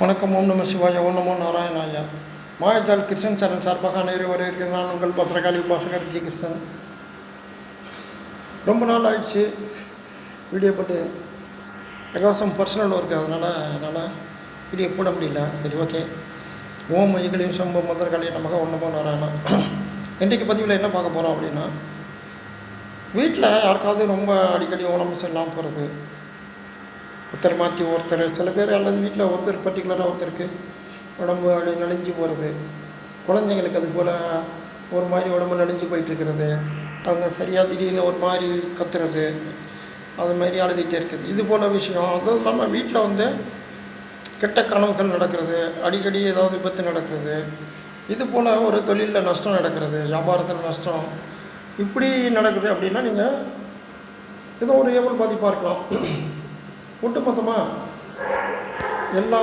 வணக்கம் ஓம் நம சிவாய ஓம் நமோ நாராயணாயா. மாயாஜால் கிருஷ்ணன் சரண் சார்பாக அனைவரும் வரவேற்கிறேன் நான் உங்கள் பத்திரகாளி உபாசகர் ஜி கிருஷ்ணன். ரொம்ப நாள் ஆயிடுச்சு. வீடியோ போட்டு பிரகாசம் பர்சனல் ஒர்க் அதனால் என்னால் வீடியோ போட முடியல. சரி ஓகே. ஓம் மைகளையும் சம்ப மதுரகாளியும் நமக்கு ஒன்றுமோ நாராயணா. இன்றைக்கு பதிவில் என்ன பார்க்க போகிறோம் அப்படின்னா வீட்டில் யாருக்காவது ரொம்ப அடிக்கடி உடம்பு சரியில்லாமல் போகிறது ஒருத்தர் மாற்றி ஒருத்தர் சில பேர் அல்லது வீட்டில் ஒருத்தர் பர்டிகுலராக ஒருத்தருக்கு உடம்பு அப்படி நலிஞ்சு போகிறது குழந்தைங்களுக்கு அது போல் ஒரு மாதிரி உடம்பு நலிஞ்சு போயிட்டுருக்கிறது அவங்க சரியாக திடீர்னு ஒரு மாதிரி கத்துறது. அது மாதிரி அழுதுகிட்டே இருக்குது. இது போல் விஷயம். அதுவும் இல்லாமல் வீட்டில் வந்து கெட்ட கனவுகள் நடக்கிறது. அடிக்கடி ஏதாவது விபத்து நடக்கிறது. இது போல் ஒரு தொழிலில் நஷ்டம் நடக்கிறது. வியாபாரத்தில் நஷ்டம். இப்படி நடக்குது அப்படின்னா நீங்கள் ஏதோ ஒரு ஏவல் பாதிப்பாக இருக்கலாம் ஒட்டுமொத்தமாக எல்லா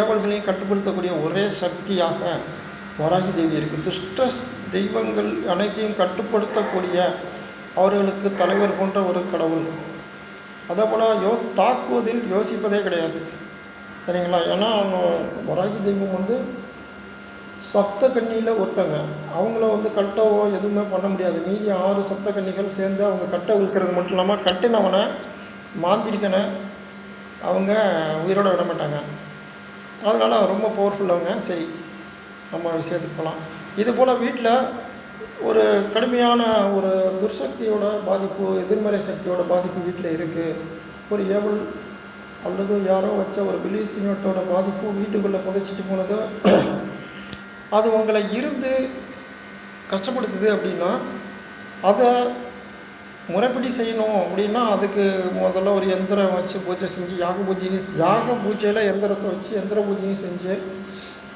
ஏவல்களையும் கட்டுப்படுத்தக்கூடிய ஒரே சக்தியாக வராகி தேவி இருக்குது துஷ்ட தெய்வங்கள் அனைத்தையும் கட்டுப்படுத்தக்கூடிய அவர்களுக்கு தலைவர் போன்ற ஒரு கடவுள். அதே போல் யோ தாக்குவதில் யோசிப்பதே கிடையாது. சரிங்களா? ஏன்னா அவங்க வராகி தெய்வம் வந்து சப்த கன்னியில் ஒருத்தங்க. அவங்கள வந்து கட்டவோ எதுவுமே பண்ண முடியாது. மீதி ஆறு சப்த கன்னிகள் சேர்ந்து அவங்க கட்ட விழுக்கிறது மட்டும் இல்லாமல் கட்டினவனை மாந்திரிக்கனை அவங்க உயிரோட விட மாட்டாங்க. அதனால் ரொம்ப பவர்ஃபுல் அவங்க. சரி நம்ம விஷயத்துக்கு போகலாம் இது போல் வீட்டில் ஒரு கடுமையான ஒரு துர்சக்தியோட பாதிப்பு எதிர்மறை சக்தியோட பாதிப்பு வீட்டில் இருக்குது ஒரு ஏவல் அல்லது யாரோ வச்ச ஒரு பிலீசினோட்டோட பாதிப்பு வீட்டுக்குள்ளே புதைச்சிட்டு போனதோ. அது உங்களை இருந்து கஷ்டப்படுத்துது அப்படின்னா அதை முறைப்படி செய்யணும் அப்படின்னா அதுக்கு முதல்ல ஒரு எந்திரம் வச்சு பூஜை செஞ்சு யாக பூஜையும் யாக பூஜையில் எந்திரத்தை வச்சு எந்திர பூஜையும் செஞ்சு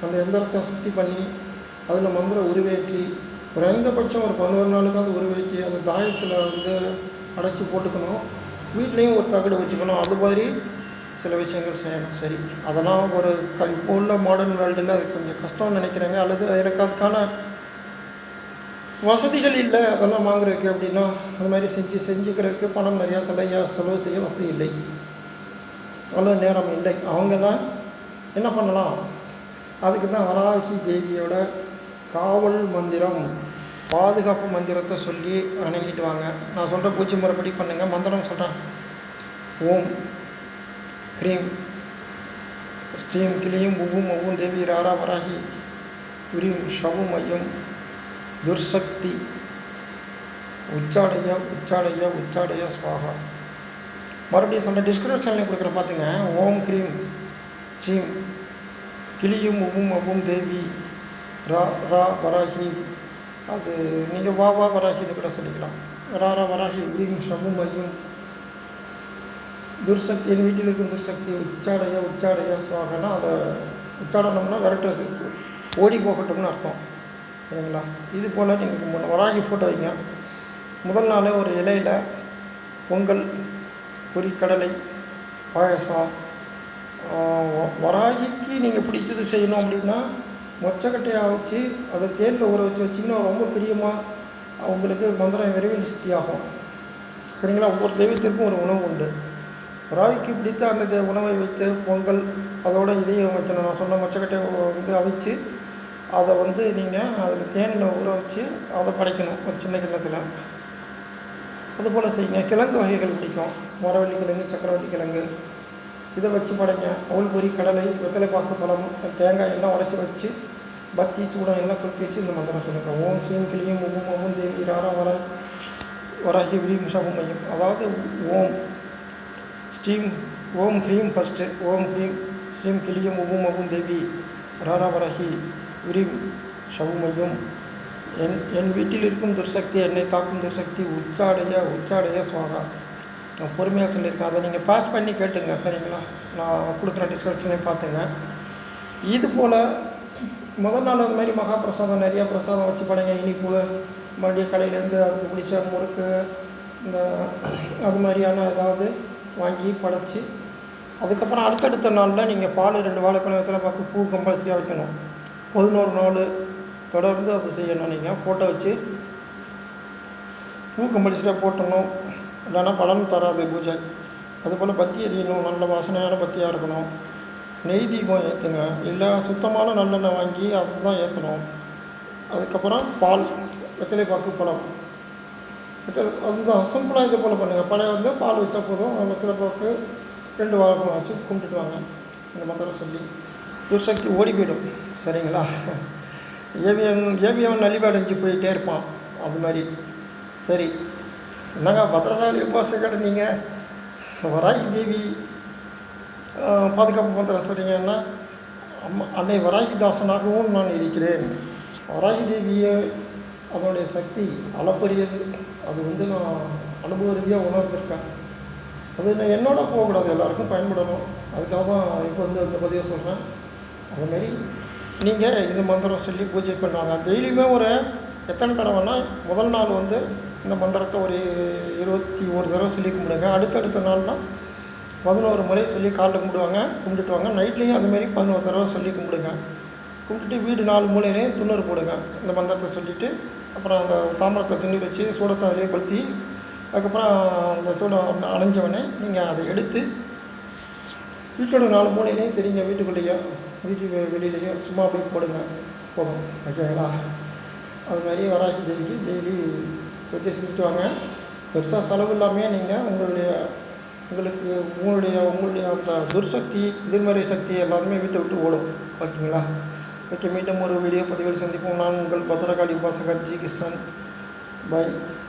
அந்த எந்திரத்தை சுத்தி பண்ணி அதில் மந்திரம் உருவேற்றி ஒரு ஒரு பதினோரு நாளுக்காவது உருவேற்றி அந்த தாயத்தில் வந்து அடைச்சி போட்டுக்கணும். வீட்லேயும் ஒரு தகடு வச்சுக்கணும். அது மாதிரி சில விஷயங்கள் செய்யணும். சரி அதெல்லாம் ஒரு க இப்போ உள்ள மாடர்ன் வேர்ல்டில் அது கொஞ்சம் கஷ்டம்னு நினைக்கிறாங்க. அல்லது எனக்கு அதுக்கான வசதிகள் இல்லை அதெல்லாம் வாங்குறதுக்கு அப்படின்னா அது மாதிரி செஞ்சு செஞ்சுக்கிறதுக்கு பணம் நிறையா செலவையா செலவு செய்ய வசதி இல்லை. அவ்வளோ நேரம் இல்லை. அவங்கெல்லாம் என்ன பண்ணலாம்? அதுக்கு தான் வராகி தேவியோட காவல் மந்திரம் பாதுகாப்பு மந்திரத்தை சொல்லி வணங்கிட்டு வாங்க நான் சொல்கிற பூச்சி முறைப்படி பண்ணுங்கள் மந்திரம் சொல்கிறேன் ஓம். ஹ்ரீம். ஸ்ரீம் கிளியும் உவும் ஒவ்வும் தேவி ராரா வராகி. உரியும் ஷவும் ஐயம். துர்சக்தி. உச்சாடைய உச்சாடைய உச்சாடைய ஸ்வாகா மறுபடியும் சொன்ன டிஸ்கிரிப்ஷனில் கொடுக்குற பார்த்துங்க ஓம் ஹ்ரீம் ஸ்ரீம். கிளியும் உவும் அவும் தேவி. ரா ரா வராகி. அது நீங்கள் வா வா வராகின்னு கூட சொல்லிக்கலாம். ரா ரா வராகி ஹ்ரீம் ஷவும் ஐயும். துர்சக்தி என் வீட்டில் இருக்கும் துர்சக்தி உச்சாடைய உச்சாடைய சுவாகனா அதை உச்சாடனம்னா விரட்டுறது. ஓடி போகட்டும்னு அர்த்தம். சரிங்களா? இது போல் நீங்கள் வராகி ஃபோட்டோ வைங்க. முதல் நாள் ஒரு இலையில் பொங்கல் பொரி கடலை பாயசம் வராகிக்கு நீங்கள் பிடிச்சது செய்யணும் அப்படின்னா மொச்சக்கட்டையாக வச்சு அதை தேனில் ஊற வச்சு வச்சிங்கன்னா ரொம்ப பிரியமாக அவங்களுக்கு மந்திரம் விரைவில் சித்தியாகும். சரிங்களா? ஒவ்வொரு தெய்வத்திற்கும் ஒரு உணவு உண்டு. ராவிக்கு பிடித்த அந்த உணவை வைத்து பொங்கல் அதோட இதையும் வைக்கணும். நான் சொன்ன மொச்சக்கட்டையை வந்து அவிச்சு அதை வந்து நீங்கள் அதில் தேனில் ஊற வச்சு அதை படைக்கணும் ஒரு சின்ன கிண்ணத்தில். அதுபோல் செய்யுங்க. கிழங்கு வகைகள் பிடிக்கும். மரவள்ளி கிழங்கு சக்கரவள்ளி கிழங்கு. இதை வச்சு படைங்க. அவள் பொறி கடலை வெத்தலைப்பாக்கு பழம் தேங்காய் எல்லாம் உடச்சி வச்சு பத்தி சூடம் எல்லாம் கொளுத்தி வச்சு இந்த மந்திரம் சொல்லுங்க. ஓம் சீம் கிளியும் ஓம் ஓம் தேவி ராரா வர வராகி விரியும் ஷபம் மையம் அதாவது ஓம். ஸ்ரீம் ஓம் ஹ்ரீம் ஃபஸ்ட்டு ஓம் ஹ்ரீம் ஸ்ரீம் கிளியும் உவும் அவும் தேவி ராரா வராகி உரிம் ஷவுமையும் என் என் வீட்டில் இருக்கும் துர்சக்தி என்னை தாக்கும் துர்சக்தி உச்சாடைய உச்சாடைய சுவாகா. நான் பொறுமையாக சொல்லியிருக்கேன். அதை நீங்கள் பாஸ் பண்ணி கேட்டுங்க சரிங்களா? நான் கொடுக்குற டிஸ்கிரிப்ஷனையும் பார்த்துங்க. இது போல் முதல் நாள் அந்த மாதிரி மகா பிரசாதம் நிறையா பிரசாதம் வச்சு படைங்க. இனிப்பு மறுபடியும் கடையிலேருந்து அதுக்கு பிடிச்ச முறுக்கு இந்த அது மாதிரியான ஏதாவது வாங்கி படைச்சி அதுக்கப்புறம் அடுத்தடுத்த நாளில் நீங்கள் பால் ரெண்டு வாழைப்பழம் வெத்தலை பார்த்து பூ கம்பல்சரியாக வைக்கணும். பதினோரு நாள் தொடர்ந்து அதை செய்யணும். நீங்கள் ஃபோட்டோ வச்சு பூ கம்பல்சரியாக போட்டணும் இல்லைன்னா பலன் தராது பூஜை. அதுபோல் பத்தி எரியணும். நல்ல வாசனையான பத்தியாக இருக்கணும். நெய் தீபம் ஏற்றுங்க இல்லை சுத்தமான நல்லெண்ணெய் வாங்கி அதுதான் ஏற்றணும் அதுக்கப்புறம் பால் வெத்தலை பாக்கு பழம். அதுதான் சிம்பிளாக இது போல் பண்ணுங்கள் பழைய வந்து பால் வச்சா போதும். வெத்தலை பாக்கு ரெண்டு வாழைப்பழம் வச்சு கும்பிட்டுட்டு வாங்க. இந்த மந்திரம் சொல்லி. துர்சக்தி ஓடி போயிடும். சரிங்களா? ஏவியன் ஏவியவன் நலிவடைஞ்சு போயிட்டே இருப்பான். அது மாதிரி. சரி. என்னங்க பத்திரசாலி உபாசகர் நீங்கள் வராகி தேவி பாதுகாப்பு மந்திரம் சொன்னீங்கன்னா அம்மா அன்னை வராகி தாசனாகவும் நான் இருக்கிறேன். வராகி தேவியை அதனுடைய சக்தி அளப்பரியது. அது வந்து நான் அனுபவ ரீதியாக உணர்ந்திருக்கேன். அது நான் என்னோட போகக்கூடாது எல்லாருக்கும் பயன்படணும். அதுக்காக தான் இப்போ வந்து அந்த பதிவை சொல்கிறேன் அதுமாரி நீங்கள் இந்த மந்திரம் சொல்லி பூஜை பண்ணுவாங்க டெய்லியுமே ஒரு எத்தனை தடவைன்னா முதல் நாள் வந்து இந்த மந்திரத்தை ஒரு இருபத்தி ஒரு தடவை சொல்லி கும்பிடுங்க. அடுத்தடுத்த நாள்னா பதினோரு முறை சொல்லி காலில் கும்பிடுவாங்க கும்பிட்டுட்டு வாங்க. நைட்லேயும் அதுமாரி பதினோரு தடவை சொல்லி கும்பிடுங்க. கும்பிட்டுட்டு வீடு நாலு மூலையிலையும் துண்ணூறு போடுங்க. இந்த மந்திரத்தை சொல்லிவிட்டு அப்புறம் அந்த தாமரத்தை துணி வச்சு சூடத்தை அதிலே கொளுத்தி அதுக்கப்புறம் அந்த சூடம் அணைஞ்சவொடனே நீங்கள் அதை எடுத்து வீட்டோட நாலு மூலையிலையும் தெரியுங்க வீட்டுக்குள்ளேயே. வீட்டு வெ- வெளியிலையோ சும்மா போய் போடுங்க. போதும். ஓகேங்களா அது மாதிரி வராகி தேவிக்கு டெய்லி வச்சு செஞ்சுட்டு வாங்க. பெருசாக செலவு இல்லாமல் நீங்கள் உங்களுடைய உங்களுக்கு உங்களுடைய உங்களுடைய துர்சக்தி எதிர்மறை சக்தி எல்லாருமே வீட்டை விட்டு ஓடும். ஓகேங்களா ஓகே மீண்டும் ஒரு வீடியோ பதிவில் சந்திப்போம். நான் உங்கள் பத்திரகாளி உபாசகர் ஜி கிருஷ்ணன். பை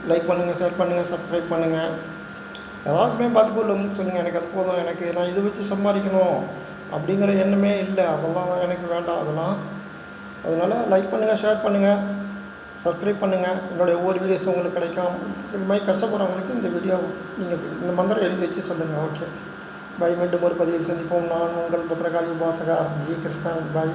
லைக் பண்ணுங்கள் ஷேர் பண்ணுங்கள் சப்ஸ்கிரைப் பண்ணுங்கள் எல்லாருக்குமே பாதிப்பு உள்ளவங்க சொல்லுங்கள் எனக்கு அது போதும் எனக்கு நான் இதை வச்சு சம்பாதிக்கணும். அப்படிங்கிற எண்ணமே இல்லை. அதெல்லாம் எனக்கு வேண்டாம். அதெல்லாம் அதனால் லைக் பண்ணுங்கள் ஷேர் பண்ணுங்கள் சப்ஸ்கிரைப் பண்ணுங்கள் என்னுடைய ஒவ்வொரு வீடியோஸும் உங்களுக்கு கிடைக்கும். இது மாதிரி கஷ்டப்படுறவங்களுக்கு இந்த வீடியோ நீங்கள் இந்த மந்திரம் எழுதி வச்சு சொல்லுங்கள் ஓகே பை மீண்டும் ஒரு பதிவில் சந்திப்போம். நான் உங்கள் பத்திரகாளி உபாசகர் ஜி. கிருஷ்ணன். பாய்